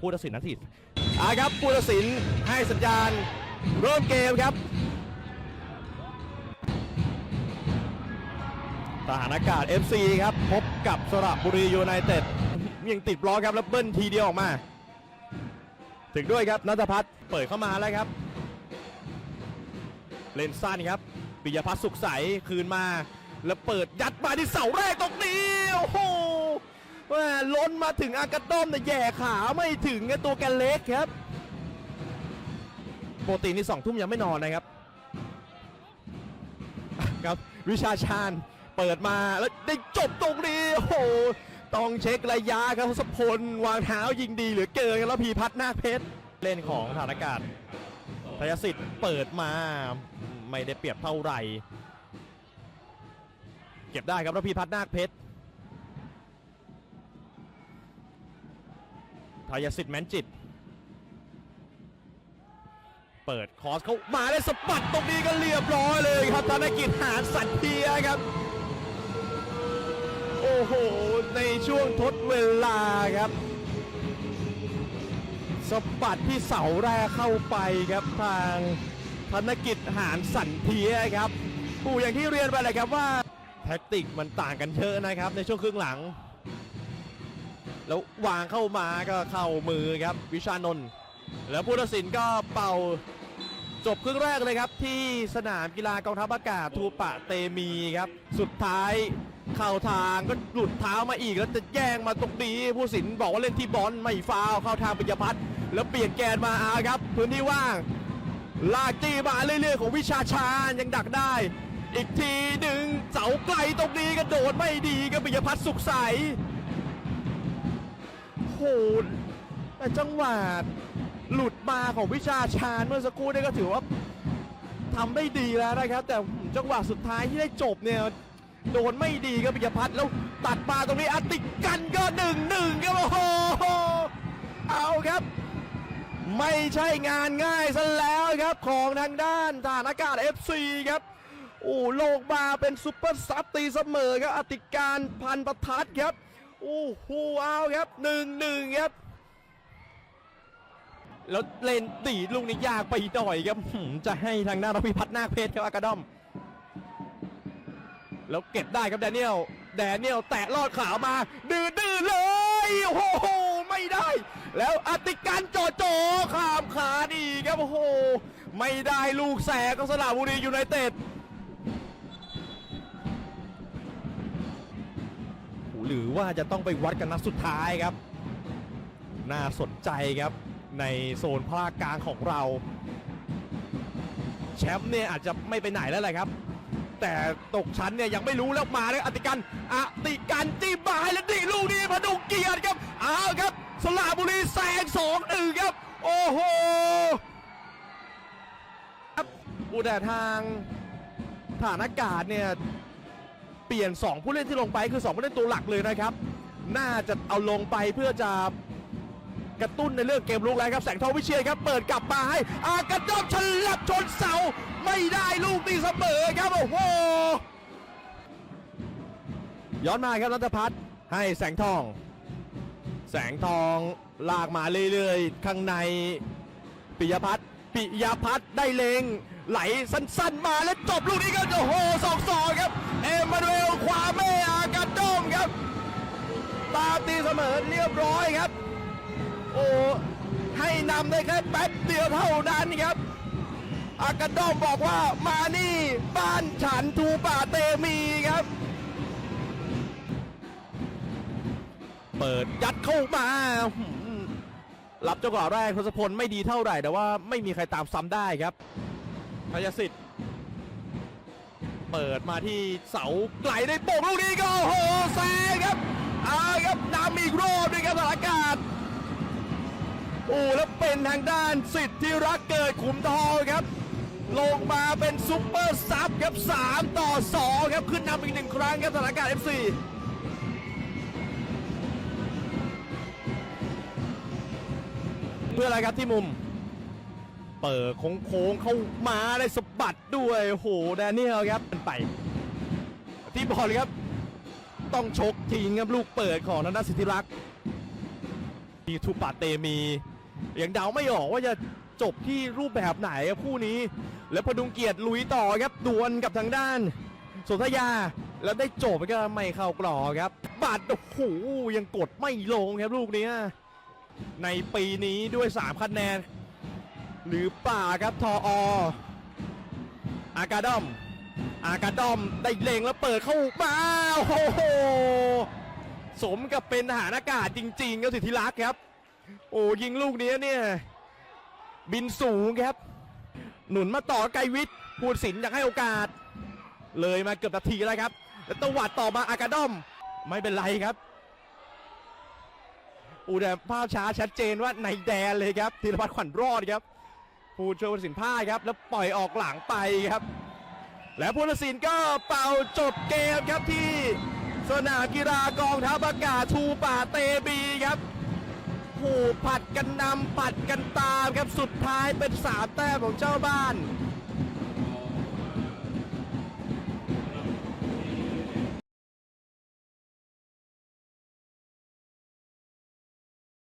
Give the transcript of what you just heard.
ผู้ตัดสินนาทีอ่าครับผู้ตัดสินให้สัญญาณเริ่มเกมครับทหารอากาศ FC ครับ พบกับสระบุรียูไนเต็ดยังติดบล็อกครับแล้วเบิ้ลทีเดียวออกมา ถึงด้วยครับนัทพัฒน์เปิดเข้ามาแล้วครับ เล่นสั้นครับปิยพัฒน์สุขใสคืนมา แล้วเปิดยัดมาที่เสาแรกตรงนี้โอ้โห ล้นมาถึงอากาต้อมแต่แย่ขาไม่ถึงไงตัวแกเล็กครับปกตินี่สองทุ่มยังไม่นอนนะครับครับวิชาชาญเปิดมาแล้วได้จบตรงนี้โอ้โหต้องเช็คระยะครับทศพลวางเท้ายิงดีเหลือเกินแล้วพีพัฒนาคเพชรเล่นของฐานอากาศทยสิทธิ์เปิดมาไม่ได้เปรียบเท่าไหร่ เก็บได้ครับแล้วพีพัฒน์นาคเพชร ทยสิทธิ์แมนจิต เปิดคอสเขามาได้สะบัดตรงนี้ก็เรียบร้อยเลยครับธนกิจหารสันเทียครับ โอ้โห ในช่วงทดเวลาครับสะบัดที่เสาแรกเข้าไปครับทางธนกิจหารสันเทียครับปูอย่างที่เรียนไปเลยครับว่าแท็กติกมันต่างกันเยอะนะครับในช่วงครึ่งหลัง แล้ววางเข้ามาก็เข้ามือครับวิชานนท์แล้วผู้ตัดสินก็เป่าจบครึ่งแรกเลยครับ ที่สนามกีฬากองทัพอากาศทูปะเตมีครับ สุดท้ายเข้าทางก็หลุดเท้ามาอีกแล้วจะแย่งมาตรงนี้ผู้สินบอกว่าเล่นที่บอลไม่ฟาวเข้าทางปิยพัฒน์แล้วเปลี่ยนแกนมาอาครับ พื้นที่ว่าง ลากจี้มาเรื่อยๆของวิชาชาญยังดักได้ อีกทีหนึ่งเสาไกลตรงนี้กระโดดไม่ดีครับปิยพัฒน์สุขใส โหแต่จังหวะหลุดมาของวิชาชาญเมื่อสักครู่นี่ก็ถือว่าทำได้ดีแล้วนะครับ แต่จังหวะสุดท้ายที่ได้จบเนี่ยโดนไม่ดีครับปิยพัฒน์แล้วตัดมาตรงนี้อติกันก็หนึ่งหนึ่งครับโอ้โหเอาครับ ไม่ใช่งานง่ายซะแล้วครับของทางด้านฐานอากาศ FC ครับโอ้โลกมาเป็นซุปเปอร์ซับตีเสมอครับอติการพันประทัดครับ โอ้โหเอาครับหนึ่งหนึ่งครับ แล้วเล่นตีดลูกนี้ยากไปหน่อยครับจะให้ทางด้านรพิพัฒน์นาคเพชรครับอากาดอม แล้วเก็บได้ครับแดเนียลแดเนียลแตะลอดขามา ดื้อดื้อเลยโอ้โหไม่ได้ แล้วอติการโจโจขามขาดีครับโอ้โหไม่ได้ลูกแสกของสระบุรียูไนเต็ด หรือว่าจะต้องไปวัดกันนัดสุดท้ายครับ น่าสนใจครับในโซนภาคกลางของเรา แชมป์เนี่ยอาจจะไม่ไปไหนแล้วแหละครับ แต่ตกชั้นเนี่ยยังไม่รู้แล้วมาเลยอติกันอติกันจิ้มาให้แล้วดีลูกนี้พดุงเกียรติครับเอาครับ สระบุรีแซงสองหนึ่งครับ โอ้โหครับอุแต่ทางฐานอากาศเนี่ย เปลี่ยน 2 ผู้เล่นที่ลงไปคือ 2 ผู้เล่นตัวหลักเลยนะครับ น่าจะเอาลงไปเพื่อจะกระตุ้นในเรื่องเกมลุกแล้วครับแสงทองวิเชียรครับเปิดกลับมาให้ อากระโดดฉลับชนเสาไม่ได้ลูกตีเสมอครับโอ้โหย้อนมาครับนัทพัฒน์ให้แสงทอง แสงทองลากมาเรื่อยๆ ข้างในปิยพัฒน์ปิยพัฒน์ได้เลงไหลสั้นๆมาแล้วจบลูกนี้ก็โอ้โห ตามตีเสมอเรียบร้อยครับ โอ้ให้นำได้แค่แป๊บเดียวเท่านั้นครับอากาโดมบอกว่ามานี่บ้านฉันทูป่าเตมีครับ เปิดยัดเข้ามารับจังหวะแรกทศพลไม่ดีเท่าไหร่แต่ว่าไม่มีใครตามซ้ำได้ครับพยสิทธิ์เปิดมาที่เสาไกลได้โป่งลูกนี้ก็โอ้โหแซงครับ เอาครับนำอีกรอบหนึงครับสถานอากาศโอ้แล้วเป็นทางด้านสิทธิ์ที่รักเกิดขุมทองครับ ลงมาเป็นซุปเปอร์ซับครับ3ต่อ 2 ครับขึ้นนำอีกหนึ่งครั้งครับสถานอากาศ FC เพื่ออะไรครับที่มุม เปิดโค้งๆเข้ามาได้สะบัดด้วยโอ้โหแดเนียลครับไป ที่บอลครับ ต้องชกทิ้งครับลูกเปิดของนันทสิทธิรักษ์มีทูปาเตมียังเดาไม่ออกว่าจะจบที่รูปแบบไหนครับคู่นี้ แล้วพดุงเกียรติลุยต่อครับดวลกับทางด้านสนธยาแล้วได้จบก็ไม่เข้ากรอครับบัตรโอ้โหยังกดไม่ลงครับลูกนี้ในปีนี้ด้วย3คะแนน หรือป่าครับทอออากาดอม อากาดอมได้เล็งแล้วเปิดเข้ามาโอ้โหสมกับเป็นทหารอากาศจริงๆครับสิทธิรักษ์ครับ โอ้ยิงลูกนี้เนี่ย บินสูงครับ หนุนมาต่อไกรวิทย์พูดสินอยากให้โอกาส เลยมาเกือบนาทีแล้วครับ แล้วตวัดต่อมาอากาดอมไม่เป็นไรครับอูแต่ภาพช้าชัดเจนว่าในแดนเลยครับธีรพัฒน์ขวัญรอดครับผู้ช่วยผู้ตัดสินพลาครับ แล้วปล่อยออกหลังไปครับ และผู้ตัดสินก็เป่าจบเกมครับที่สนามกีฬากองทัพอากาศทูป่าเตบีครับผู้ผัดกันนำปัดกันตามครับสุดท้ายเป็นสามแต้มของเจ้าบ้าน